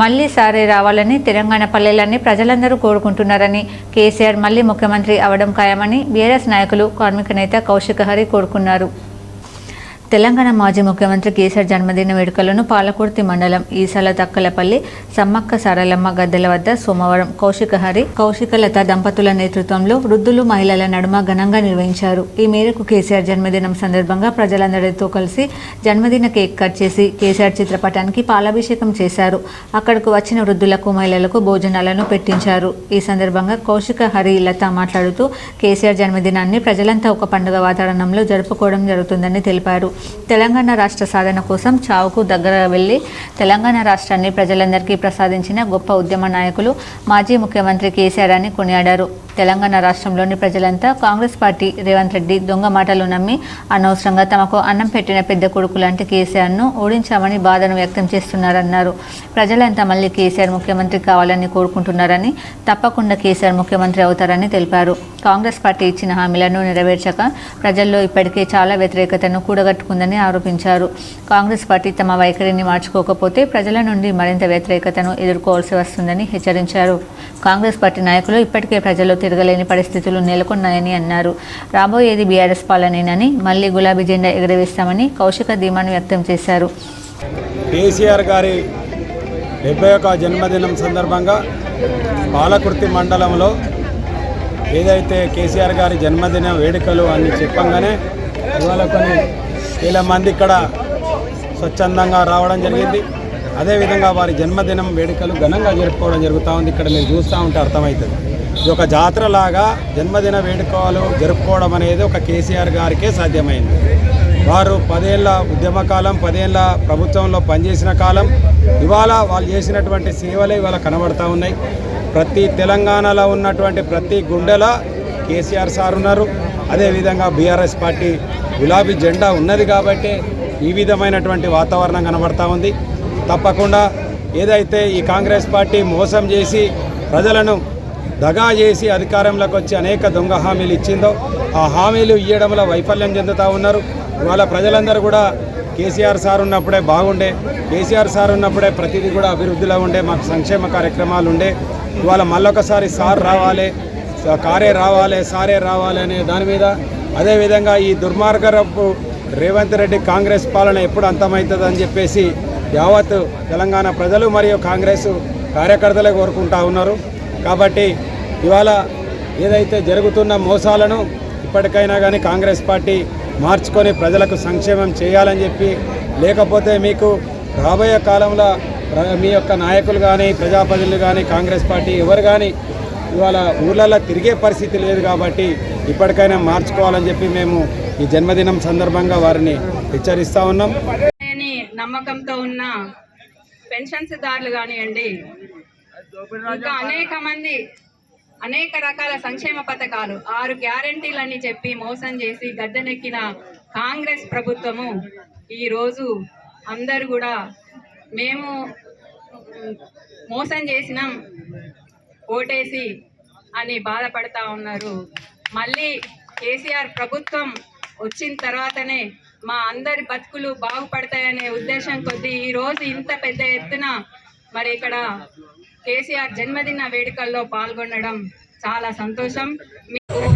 మళ్ళీ సారే రావాలని తెలంగాణ పల్లెలన్నీ ప్రజలందరూ కోరుకుంటున్నారని కేసీఆర్ మళ్ళీ ముఖ్యమంత్రి అవడం ఖాయమని బీఆర్ఎస్ నాయకులు కార్మిక నేత కౌశిక హరి కోరుకున్నారు. తెలంగాణ మాజీ ముఖ్యమంత్రి కేసీఆర్ జన్మదిన వేడుకలను పాలకుర్తి మండలం ఈసాల తక్కలపల్లి సమ్మక్క సారలమ్మ గద్దెల వద్ద సోమవారం కౌశిక హరి కౌశికలత దంపతుల నేతృత్వంలో వృద్ధులు మహిళల నడుమ ఘనంగా నిర్వహించారు. ఈ మేరకు కేసీఆర్ జన్మదినం సందర్భంగా ప్రజలందరితో కలిసి జన్మదిన కేక్ కట్ చేసి కేసీఆర్ చిత్రపటానికి పాలాభిషేకం చేశారు. అక్కడకు వచ్చిన వృద్ధులకు మహిళలకు భోజనాలను పెట్టించారు. ఈ సందర్భంగా కౌశిక హరి లత మాట్లాడుతూ కేసీఆర్ జన్మదినాన్ని ప్రజలంతా ఒక పండుగ వాతావరణంలో జరుపుకోవడం జరుగుతుందని తెలిపారు. తెలంగాణ రాష్ట్ర సాధన కోసం చావుకు దగ్గర వెళ్ళి తెలంగాణ రాష్ట్రాన్ని ప్రజలందరికీ ప్రసాదించిన గొప్ప ఉద్యమ నాయకులు మాజీ ముఖ్యమంత్రి కేసీఆర్ అని కొనియాడారు. తెలంగాణ రాష్ట్రంలోని ప్రజలంతా కాంగ్రెస్ పార్టీ రేవంత్ రెడ్డి దొంగ మాటలు నమ్మి అనవసరంగా తమకు అన్నం పెట్టిన పెద్ద కొడుకు లాంటి కేసీఆర్ను ఓడించామని బాధను వ్యక్తం చేస్తున్నారన్నారు. ప్రజలంతా మళ్ళీ కేసీఆర్ ముఖ్యమంత్రి కావాలని కోరుకుంటున్నారని తప్పకుండా కేసీఆర్ ముఖ్యమంత్రి అవుతారని తెలిపారు. కాంగ్రెస్ పార్టీ ఇచ్చిన హామీలను నెరవేర్చక ప్రజల్లో ఇప్పటికే చాలా వ్యతిరేకతను కూడగట్టుకుందని ఆరోపించారు. కాంగ్రెస్ పార్టీ తమ వైఖరిని మార్చుకోకపోతే ప్రజల నుండి మరింత వ్యతిరేకతను ఎదుర్కోవాల్సి వస్తుందని హెచ్చరించారు. కాంగ్రెస్ పార్టీ నాయకులు ఇప్పటికే ప్రజల్లో తిరగలేని పరిస్థితులు నెలకొన్నాయని అన్నారు. రాబోయేది బీఆర్ఎస్ పాలనేనని మళ్ళీ గులాబీ జెండా ఎగరవేస్తామని కౌశిక ధీమాను వ్యక్తం చేశారు. కేసీఆర్ గారి డెబ్బై ఒక జన్మదినం సందర్భంగా పాలకుర్తి మండలంలో ఏదైతే కేసీఆర్ గారి జన్మదిన వేడుకలు అని చెప్పంగానే ఇవాళ కొన్ని వేల మంది ఇక్కడ స్వచ్ఛందంగా రావడం జరిగింది. అదేవిధంగా వారి జన్మదినం వేడుకలు ఘనంగా జరుపుకోవడం జరుగుతూ ఉంది. ఇక్కడ మీరు చూస్తూ ఉంటే అర్థమవుతుంది. ఇది ఒక జాతరలాగా జన్మదిన వేడుకలు జరుపుకోవడం అనేది ఒక కేసీఆర్ గారికే సాధ్యమైంది. వారు పదేళ్ళ ఉద్యమ కాలం పదేళ్ళ ప్రభుత్వంలో పనిచేసిన కాలం ఇవాళ వాళ్ళు చేసినటువంటి సేవలే ఇవాళ కనబడతా ఉన్నాయి. ప్రతి తెలంగాణలో ఉన్నటువంటి ప్రతి గుండెల కేసీఆర్ సార్ ఉన్నారు. అదేవిధంగా బీఆర్ఎస్ పార్టీ గులాబీ జెండా ఉన్నది కాబట్టి ఈ విధమైనటువంటి వాతావరణం కనబడతా ఉంది. తప్పకుండా ఏదైతే ఈ కాంగ్రెస్ పార్టీ మోసం చేసి ప్రజలను దగా చేసి అధికారంలోకి వచ్చి అనేక దొంగ హామీలు ఇచ్చిందో ఆ హామీలు ఇవ్వడంలో వైఫల్యం చెందుతూ ఉన్నారు. ఇవాళ ప్రజలందరూ కూడా కేసీఆర్ సార్ ఉన్నప్పుడే బాగుండే కేసీఆర్ సార్ ఉన్నప్పుడే ప్రతిదీ కూడా అభివృద్ధిలో ఉండే మాకు సంక్షేమ కార్యక్రమాలు ఉండే. ఇవాళ మళ్ళొకసారి సార్ రావాలి కారే రావాలి సారే రావాలి అనే దాని మీద అదేవిధంగా ఈ దుర్మార్గరపు రేవంత్ రెడ్డి కాంగ్రెస్ పాలన ఎప్పుడు అంతమవుతుందని చెప్పేసి యావత్ తెలంగాణ ప్రజలు మరియు కాంగ్రెస్ కార్యకర్తలే కోరుకుంటా ఉన్నారు. కాబట్టి ఇవాళ ఏదైతే జరుగుతున్న మోసాలను ఇప్పటికైనా కానీ కాంగ్రెస్ పార్టీ మార్చుకొని ప్రజలకు సంక్షేమం చేయాలని చెప్పి లేకపోతే మీకు రాబోయే కాలంలో మీ యొక్క నాయకులు కానీ ప్రజాప్రతినిధులు కానీ కాంగ్రెస్ పార్టీ ఎవరు కానీ ఇవాళ ఊర్లలో తిరిగే పరిస్థితి లేదు కాబట్టి ఇప్పటికైనా మార్చుకోవాలని చెప్పి మేము ఈ జన్మదినం సందర్భంగా వారిని హెచ్చరిస్తూ ఉన్నాం. నమ్మకంతో ఉన్న పెన్షన్స్ దారులు కానివ్వండి ఇంకా అనేక మంది అనేక రకాల సంక్షేమ పథకాలు ఆరు గ్యారంటీలని చెప్పి మోసం చేసి గద్దెనెక్కిన కాంగ్రెస్ ప్రభుత్వము ఈరోజు అందరు కూడా మేము మోసం చేసినాం ఓటేసి అని బాధపడతా ఉన్నారు. మళ్ళీ కేసీఆర్ ప్రభుత్వం వచ్చిన తర్వాతనే మా అందరి బతుకులు బాగుపడతాయనే ఉద్దేశం కొద్దీ ఈరోజు ఇంత పెద్ద ఎత్తున మరి ఇక్కడ కేసీఆర్ జన్మదిన వేడుకల్లో పాల్గొనడం చాలా సంతోషం. మీకు